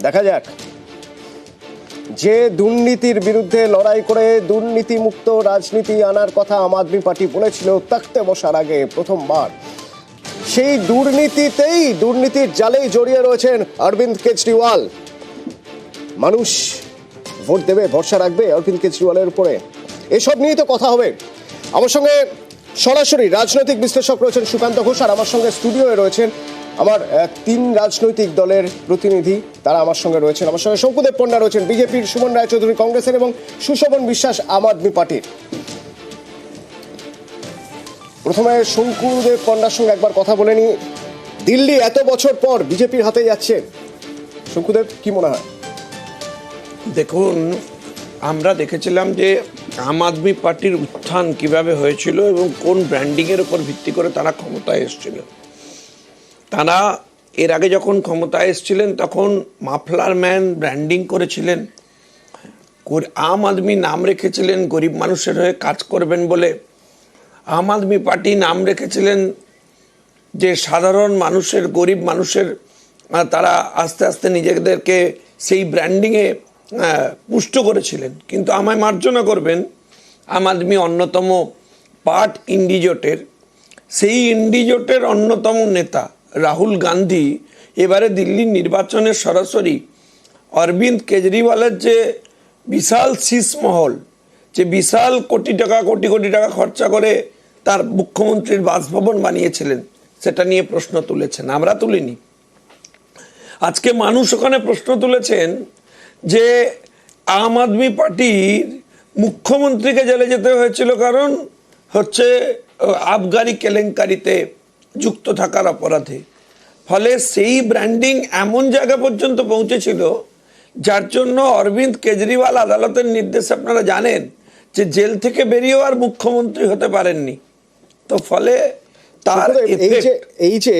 দেখা যাক। যে দুর্নীতির বিরুদ্ধে লড়াই করে দুর্নীতিমুক্ত রাজনীতি আনার কথা আম আদমি পার্টি বলেছিল তাকতে বসার আগে প্রথমবার। সেই দুর্নীতিতেই দুর্নীতির জালেই জড়িয়ে রয়েছেন অরবিন্দ কেজরিওয়াল। মানুষ ভোট দেবে, ভরসা রাখবে অরবিন্দ কেজরিওয়ালের উপরে। এসব নিয়েই তো কথা হবে। আমার সঙ্গে সরাসরি রাজনৈতিক বিশ্লেষক রয়েছেন সুকান্ত ঘোষ আর আমার সঙ্গে স্টুডিওয়ে রয়েছেন আমার তিন রাজনৈতিক দলের প্রতিনিধি তারা আমার সঙ্গে রয়েছেন। আমার সঙ্গে শঙ্কুদেব পণ্ডা রয়েছেন, বিজেপির সুমন রায়চৌধুরী কংগ্রেসের এবং সুশোভন বিশ্বাস আম আদমি পার্টির। প্রথমে শঙ্কুদেব পণ্ডার সঙ্গে একবার কথা বলে নি দিল্লি এত বছর পর বিজেপির হাতে যাচ্ছে। শঙ্কুদেব, কি মনে হয়? দেখুন, আমরা দেখেছিলাম যে আম আদমি পার্টির উত্থান কীভাবে হয়েছিল এবং কোন ব্র্যান্ডিংয়ের উপর ভিত্তি করে তারা ক্ষমতায় এসেছিল। তারা এর আগে যখন ক্ষমতায় এসেছিলেন, তখন মাফলার ম্যান ব্র্যান্ডিং করেছিলেন। আম আদমি নাম রেখেছিলেন, গরিব মানুষের হয়ে কাজ করবেন বলে। আম আদমি পার্টি নাম রেখেছিলেন যে সাধারণ মানুষের, গরিব মানুষের তারা আস্তে আস্তে নিজেদেরকে সেই ব্র্যান্ডিংয়ে পুষ্ট করেছিলেন। কিন্তু আমায় মার্জনা করবেন, আম আদমি অন্যতম পার্ট ইন্ডিজোটের। সেই ইন্ডিজোটের অন্যতম নেতা রাহুল গান্ধী এবারে দিল্লির নির্বাচনে সরাসরি অরবিন্দ কেজরিওয়ালের যে বিশাল শীষমহল যে বিশাল কোটি টাকা, কোটি কোটি টাকা খরচা করে তার মুখ্যমন্ত্রীর বাসভবন বানিয়েছিলেন, সেটা নিয়ে প্রশ্ন তুলেছেন। আমরা তুলিনি। আজকে মানুষ ওখানে প্রশ্ন তুলেছেন যে আম আদমি পার্টির মুখ্যমন্ত্রীকে জেলে যেতে হয়েছিল কারণ হচ্ছে আবগারি কেলেঙ্কারিতে যুক্ত থাকার অপরাধে। ফলে সেই ব্র্যান্ডিং এমন জায়গা পর্যন্ত পৌঁছেছিল যার জন্য অরবিন্দ কেজরিওয়াল আদালতের নির্দেশ আপনারা জানেন যে জেল থেকে বেরিয়েও আর মুখ্যমন্ত্রী হতে পারেননি। তো ফলে তার এই যে এই যে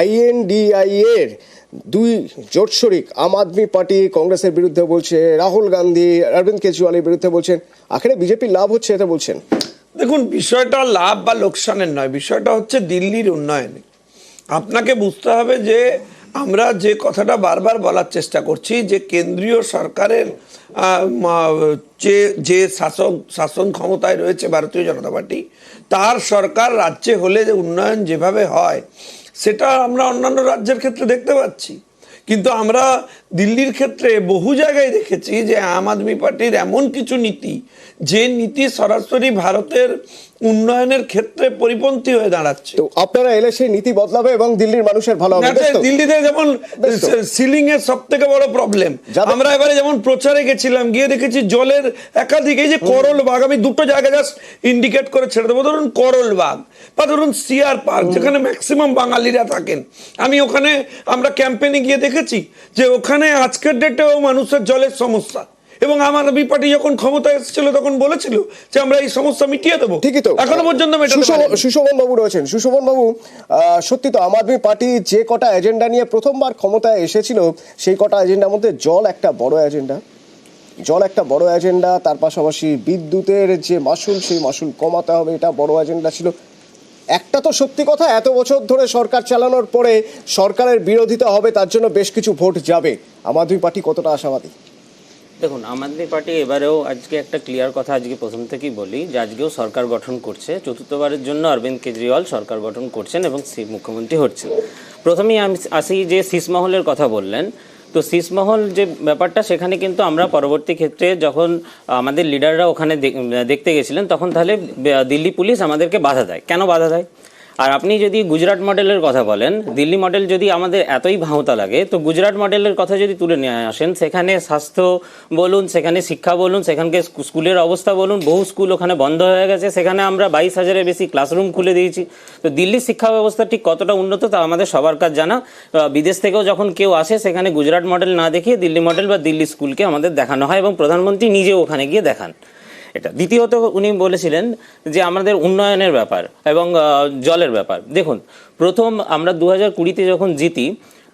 আইএনডিআই এর দুই জোট শরিক আম আদমি পার্টি কংগ্রেসের বিরুদ্ধে বলছে রাহুল গান্ধী অরবিন্দ কেজরিওয়ালের বিরুদ্ধে বলছেন আখেরে বিজেপি লাভ হচ্ছে এটা বলছেন। দেখুন, বিষয়টা লাভ বা লোকসানের নয়, বিষয়টা হচ্ছে দিল্লির উন্নয়নে। আপনাকে বুঝতে হবে যে আমরা যে কথাটা বারবার বলার চেষ্টা করছি, যে কেন্দ্রীয় সরকারের যে যে শাসক, শাসন ক্ষমতায় রয়েছে ভারতীয় জনতা পার্টি, তার সরকার রাজ্যে হলে যে উন্নয়ন যেভাবে হয়, সেটা আমরা অন্যান্য রাজ্যের ক্ষেত্রে দেখতে পাচ্ছি। কিন্তু আমরা দিল্লির ক্ষেত্রে বহু জায়গায় দেখেছি যে আম আদমি পার্টির এমন কিছু নীতি, যে নীতি সরাসরি ভারতের উন্নয়নের ক্ষেত্রে পরিপন্থী হয়ে দাঁড়াচ্ছে। তো আপনারা এলে সেই নীতি বদলাবে এবং দিল্লির মানুষের ভালো হবে? দিল্লিতে যেমন সিলিং এর সব থেকে বড় প্রবলেম আমরা এবারে যেমন প্রচারে গেছিলাম গিয়ে দেখেছি জলের একাধিক এই যে করল বাগ আমি দুটো জায়গা জাস্ট ইন্ডিকেট করে ছেড়ে দেবো। ধরুন করল বাগ বা ধরুন সিআর পার্ক যেখানে ম্যাক্সিমাম বাঙালিরা থাকেন। আমি ওখানে আমরা ক্যাম্পেনে গিয়ে দেখেছি যে ওখানে আজকের ডেটেও মানুষের জলের সমস্যা। এবং আমার বিপার্টি যখন ক্ষমতা এসেছিল তখন বলেছিল যে আমরা এই সমস্যা মিটিয়ে দেবো। ঠিকই তো। এখনও পর্যন্ত সুশোভন- বাবু রয়েছেন। সুশোভন বাবু সত্যি তো আম আদমি পার্টি যে কটা এজেন্ডা নিয়ে প্রথমবার ক্ষমতায় এসেছিল সেই কটা এজেন্ডার মধ্যে জল একটা বড় এজেন্ডা জল একটা বড় এজেন্ডা তার পাশাপাশি বিদ্যুতের যে মাসুল সেই মাসুল কমাতে হবে এটা বড় এজেন্ডা ছিল। একটা তো সত্যি কথা এত বছর ধরে সরকার চালানোর পরে সরকারের বিরোধিতা হবে তার জন্য বেশ কিছু ভোট যাবে। আম আদমি পার্টি কতটা আশাবাদী? দেখুন, আম আদমি পার্টি এবারেও আজকে একটা ক্লিয়ার কথা আজকে প্রথম থেকেই বলি যে আজকেও সরকার গঠন করছে। চতুর্থবারের জন্য অরবিন্দ কেজরিওয়াল সরকার গঠন করছেন এবং মুখ্যমন্ত্রী হচ্ছেন। প্রথমেই আমি আসি যে শীষমহলের কথা বললেন। তো শীষমহল যে ব্যাপারটা, সেখানে কিন্তু আমরা পরবর্তী ক্ষেত্রে যখন আমাদের লিডাররা ওখানে দেখ- দেখতে গেছিলেন, তখন তাহলে দিল্লি পুলিশ আমাদেরকে বাধা দেয়। কেন বাধা দেয়? আর আপনি যদি গুজরাট মডেলের কথা বলেন, দিল্লি মডেল যদি আমাদের এতই ভাঁওতা লাগে, তো গুজরাট মডেলের কথা যদি তুলে নিয়ে আসেন, সেখানে স্বাস্থ্য বলুন, সেখানে শিক্ষা বলুন, সেখানকে স্কুলের অবস্থা বলুন, বহু স্কুল ওখানে বন্ধ হয়ে গেছে, সেখানে আমরা বাইশ হাজারের বেশি ক্লাসরুম খুলে দিয়েছি। তো দিল্লির শিক্ষা ব্যবস্থা ঠিক কতটা উন্নত তা আমাদের সবার কাজ জানা। বিদেশ থেকেও যখন কেউ আসে, সেখানে গুজরাট মডেল না দেখিয়ে দিল্লি মডেল বা দিল্লি স্কুলকে আমাদের দেখানো হয় এবং প্রধানমন্ত্রী নিজেও ওখানে গিয়ে দেখান। এটা। দ্বিতীয়ত উনি বলেছিলেন যে আমাদের উন্নয়নের ব্যাপার এবং জলের ব্যাপার। দেখুন, প্রথম আমরা দু হাজার কুড়িতে যখন জিতি,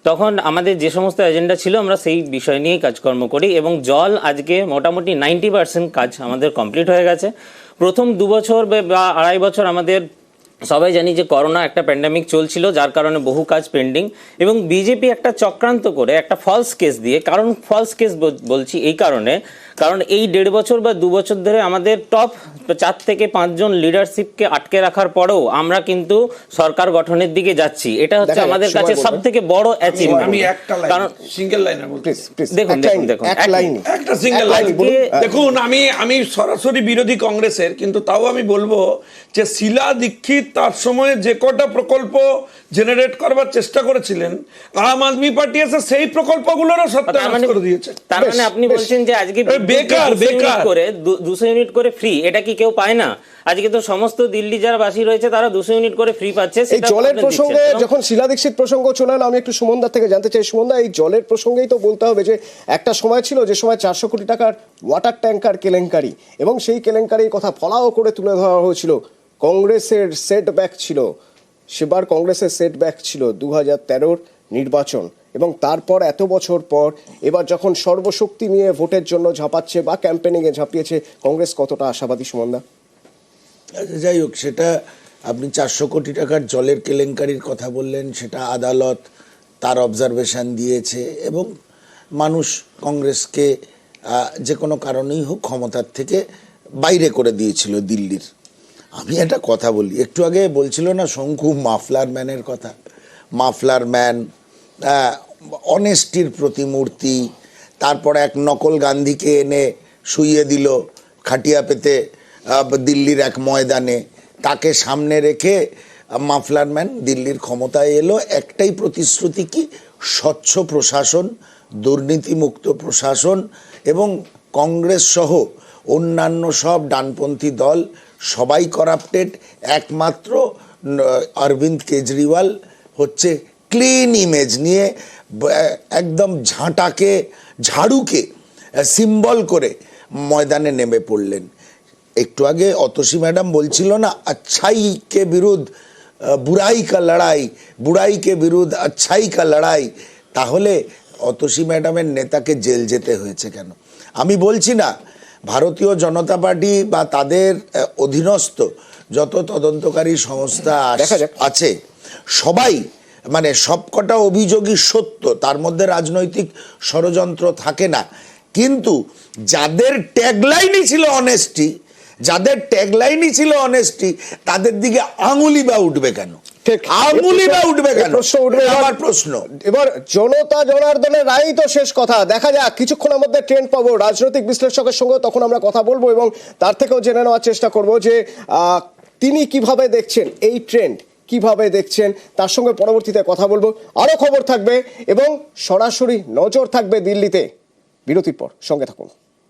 তখন আমাদের যে সমস্ত এজেন্ডা ছিল, আমরা সেই বিষয় নিয়েই কাজকর্ম করি এবং জল আজকে মোটামুটি নাইনটি পার্সেন্ট কাজ আমাদের কমপ্লিট হয়ে গেছে। প্রথম দু বছর বা আড়াই বছর আমাদের সবাই জানি যে করোনা একটা প্যান্ডামিক চলছিল, যার কারণে বহু কাজ পেন্ডিং এবং বিজেপি একটা চক্রান্ত করে, একটা ফলস কেস দিয়ে, কারণ ফলস কেস বলছি এই কারণে কারণ এই দেড় বছর বা দু বছর ধরে আমাদের টপ চার থেকে পাঁচজন লিডারশিপকে আটকে রাখার পরেও আমরা কিন্তু সরকার গঠনের দিকে যাচ্ছি। এটা হচ্ছে আমাদের কাছে সব থেকে বড় অ্যাচিভমেন্ট আমি একটা লাইন কারণ সিঙ্গেল লাইনে বলতে প্লিজ প্লিজ দেখুন, দেখুন, দেখুন, এক লাইনই একটা সিঙ্গেল লাইন লাইন দেখুন আমি আমি সরাসরি বিরোধী কংগ্রেসের কিন্তু তাও আমি বলব যে শিলা দীক্ষিত তার সময় যে কটা প্রকল্প জেনারেট করবার চেষ্টা করেছিলেন আম আদমি পার্টি এসে সেই প্রকল্পগুলোরও মানে করে দিয়েছে। তার মানে আপনি বলছেন যে আজকে বেকার, বিদ্যুৎ 200 ইউনিট বেকার। করে দুশো ইউনিট করে ফ্রি এটা কি কেউ পায় না? আজকে তো সমস্ত দিল্লি যারা বাসী রয়েছে তারা দুশো ইউনিট করে ফ্রি পাচ্ছে এই জলের প্রসঙ্গে যখন শিলা দীক্ষিত প্রসঙ্গ চলে এলো আমি একটু সুমনদার থেকে জানতে চাই। সুমনদা এই জলের প্রসঙ্গেই তো বলতে হবে যে একটা সময় ছিল যে সময় চারশো কোটি টাকার ওয়াটার ট্যাঙ্কার কেলেঙ্কারি এবং সেই কেলেঙ্কারির কথা ফলাও করে তুলে ধরা হয়েছিল। কংগ্রেসের সেটব্যাক ছিল। সেবার কংগ্রেসের সেটব্যাক ছিল দু হাজার তেরোর নির্বাচন। এবং তারপর এত বছর পর এবার যখন সর্বশক্তি নিয়ে ভোটের জন্য ঝাঁপাচ্ছে বা ক্যাম্পেনিংয়ে ঝাঁপিয়েছে কংগ্রেস কতটা আশাবাদী সুমনদা আচ্ছা, যাই হোক সেটা আপনি চারশো কোটি টাকার জলের কেলেঙ্কারির কথা বললেন সেটা আদালত তার অবজারভেশন দিয়েছে এবং মানুষ কংগ্রেসকে যে কোনো কারণেই হোক ক্ষমতার থেকে বাইরে করে দিয়েছিল দিল্লির। আমি একটা কথা বলি একটু আগে বলছিল না শঙ্কু মাফলার ম্যানের কথা? মাফলার ম্যান অনেস্টির প্রতিমূর্তি, তারপর এক নকল গান্ধীকে এনে শুইয়ে দিল খাটিয়া পেতে দিল্লির এক ময়দানে। তাকে সামনে রেখে মাফলার ম্যান দিল্লির ক্ষমতায় এলো। একটাই প্রতিশ্রুতি কি? স্বচ্ছ প্রশাসন, দুর্নীতিমুক্ত প্রশাসন এবং কংগ্রেস সহ অন্যান্য সব ডানপন্থী দল সবাই করাপ্টেড। একমাত্র অরবিন্দ কেজরিওয়াল হচ্ছে ক্লিন ইমেজ নিয়ে একদম ঝাঁটাকে ঝাড়ুকে সিম্বল করে ময়দানে নেমে পড়লেন। একটু আগে অতসী ম্যাডাম বলছিল না আচ্ছাই কে বিরুদ্ধ বুড়াই কা লড়াই বুড়াই কে বিরুদ্ধ আচ্ছাই কা লড়াই? তাহলে অতসী ম্যাডামের নেতাকে জেল যেতে হয়েছে কেন? আমি বলছি না ভারতীয় জনতা পার্টি বা তাদের অধীনস্থ যত তদন্তকারী সংস্থা আছে সবাই মানে সবকটা অভিযোগই সত্য তার মধ্যে রাজনৈতিক ষড়যন্ত্র থাকে না। কিন্তু যাদের ট্যাগলাইনই ছিল অনেস্টি যাদের ট্যাগলাইনই ছিল অনেস্টি তাদের দিকে আঙুলি বা উঠবে কেন? ঠিক। আঙুলি বা উঠবে কেন? প্রশ্ন উঠবে আমার প্রশ্ন। এবার জনতা জনার্দনের রায় তো শেষ কথা। দেখা যাক কিছুক্ষণের মধ্যে ট্রেন্ড পাবো। রাজনৈতিক বিশ্লেষকের সঙ্গে তখন আমরা কথা বলব এবং তার থেকেও জেনে নেওয়ার চেষ্টা করব যে তিনি কীভাবে দেখছেন এই ট্রেন্ড কীভাবে দেখছেন, তার সঙ্গে পরবর্তীতে কথা বলব। আরও খবর থাকবে এবং সরাসরি নজর থাকবে দিল্লিতে। বিরতির পর সঙ্গে থাকুন।